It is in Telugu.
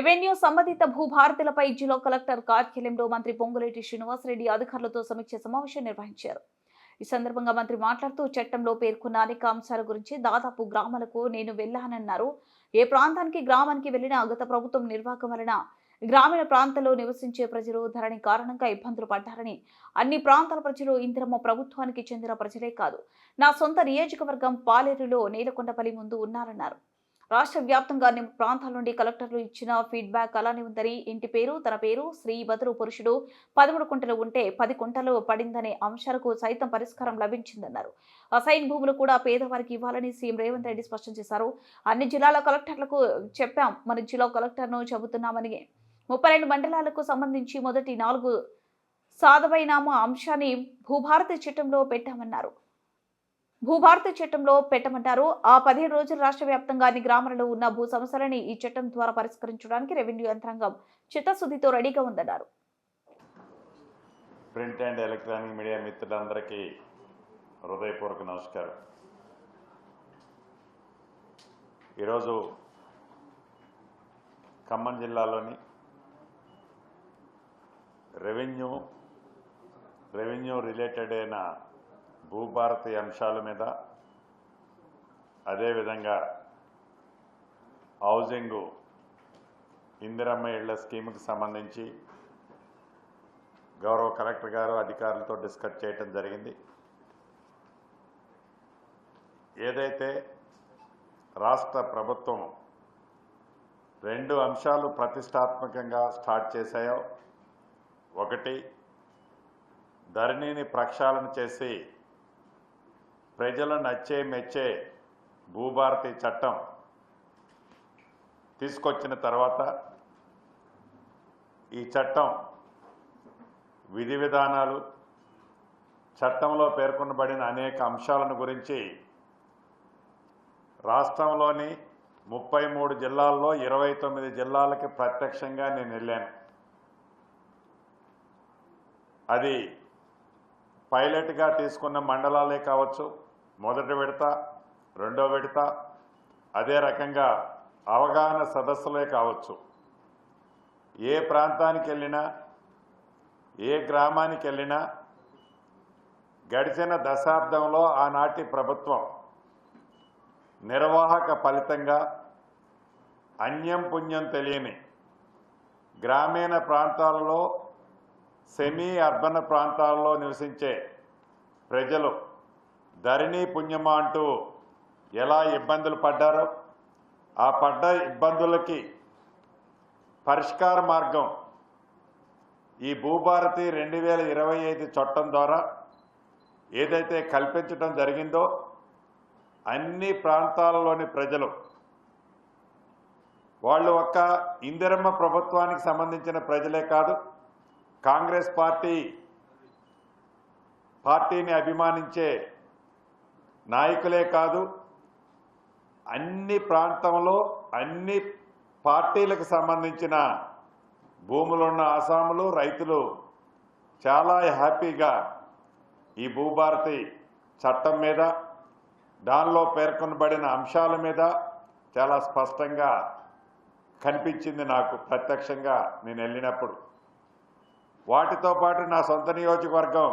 రెవెన్యూ సంబంధిత భూభారతులపై జిల్లా కలెక్టర్ కార్యాలయంలో మంత్రి పొంగులేటి శ్రీనివాసరెడ్డి అధికారులతో సమీక్ష సమావేశం నిర్వహించారు. ఈ సందర్భంగా మంత్రి మాట్లాడుతూ చట్టంలో పేర్కొన్న అనేక అంశాల గురించి దాదాపు గ్రామాలకు నేను వెళ్ళానన్నారు. ఏ ప్రాంతానికి గ్రామానికి వెళ్ళినా గత ప్రభుత్వం నిర్వాహకం వలన గ్రామీణ ప్రాంతాల్లో నివసించే ప్రజలు ధరణి కారణంగా ఇబ్బందులు పడ్డారని అన్ని ప్రాంతాల ప్రజలు ఇందిరమ్మ ప్రభుత్వానికి చెందిన ప్రజలే కాదు. నా సొంత నియోజకవర్గం పాలేరులో నేలకొండపల్లి ముందు ఉన్నారన్నారు. రాష్ట్ర వ్యాప్తంగా అన్ని ప్రాంతాల నుండి కలెక్టర్లు ఇచ్చిన ఫీడ్బ్యాక్ అలానే ఉందని ఇంటి పేరు తన పేరు స్త్రీ బదులు పురుషుడు పదమూడు కుంటలు ఉంటే పది కుంటలు పడిందనే అంశాలకు సైతం పరిష్కారం లభించిందన్నారు. అసైన్ భూములు కూడా పేదవారికి ఇవ్వాలని సీఎం రేవంత్ రెడ్డి స్పష్టం చేశారు. అన్ని జిల్లాల కలెక్టర్లకు చెప్పాం. మన జిల్లా కలెక్టర్ను చెబుతున్నామని ముప్పై రెండు మండలాలకు సంబంధించి మొదటి నాలుగు సాధవైనామా అంశాన్ని భూభారతి చట్టంలో పెట్టామన్నారు. భూభారత చట్టంలో పెట్టమంటారు. ఆ పదిహేను రోజులు రాష్ట్ర వ్యాప్తంగా అన్ని గ్రామాలలో ఉన్న భూ సమస్యలని ఈ చట్టం ద్వారా పరిష్కరించడానికి రెవెన్యూ యంత్రాంగం చిత్తశుద్ధితో రెడీగా ఉందన్నారు. ప్రింట్ అండ్ ఎలక్ట్రానిక్ మీడియా మిత్రులందరికీ హృదయపూర్వక నమస్కారం. ఈరోజు ఖమ్మం జిల్లాలోని రెవెన్యూ రెవెన్యూ రిలేటెడ్ అయిన భూభారతి అంశాల మీద అదేవిధంగా హౌసింగు ఇందిరమ్మ ఇళ్ళ స్కీమ్కి సంబంధించి గౌరవ కలెక్టర్ గారు అధికారులతో డిస్కస్ చేయటం జరిగింది. ఏదైతే రాష్ట్ర ప్రభుత్వం రెండు అంశాలు ప్రతిష్టాత్మకంగా స్టార్ట్ చేశాయో ఒకటి ధరణిని ప్రక్షాళన చేసి ప్రజలు నచ్చే మెచ్చే భూభారతి చట్టం తీసుకొచ్చిన తర్వాత ఈ చట్టం విధి విధానాలు చట్టంలో పేర్కొనబడిన అనేక అంశాలను గురించి రాష్ట్రంలోని ముప్పై మూడు జిల్లాల్లో ఇరవై తొమ్మిది జిల్లాలకి ప్రత్యక్షంగా నేను వెళ్ళాను. అది పైలట్గా తీసుకున్న మండలాలే కావచ్చు మొదటి విడత రెండో విడత అదే రకంగా అవగాహన సదస్సులే కావచ్చు. ఏ ప్రాంతానికి వెళ్ళినా ఏ గ్రామానికి వెళ్ళినా గడిచిన దశాబ్దంలో ఆనాటి ప్రభుత్వం నిర్వాహక ఫలితంగా అన్యం పుణ్యం తెలియని గ్రామీణ ప్రాంతాలలో సెమీ అర్బన్ ప్రాంతాల్లో నివసించే ప్రజలు ధరణి పుణ్యమా అంటూ ఎలా ఇబ్బందులు పడ్డారో ఆ పడ్డ ఇబ్బందులకి పరిష్కార మార్గం ఈ భూభారతి రెండు వేల ఇరవై ఐదు చట్టం ద్వారా ఏదైతే కల్పించడం జరిగిందో అన్ని ప్రాంతాలలోని ప్రజలు వాళ్ళు ఒక్క ఇందిరమ్మ ప్రభుత్వానికి సంబంధించిన ప్రజలే కాదు కాంగ్రెస్ పార్టీ పార్టీని అభిమానించే నాయకులే కాదు అన్ని ప్రాంతంలో అన్ని పార్టీలకు సంబంధించిన భూములున్న ఆసాములు రైతులు చాలా హ్యాపీగా ఈ భూభారతి చట్టం మీద దానిలో పేర్కొనబడిన అంశాల మీద చాలా స్పష్టంగా కనిపించింది నాకు ప్రత్యక్షంగా నేను వెళ్ళినప్పుడు. వాటితో పాటు నా సొంత నియోజకవర్గం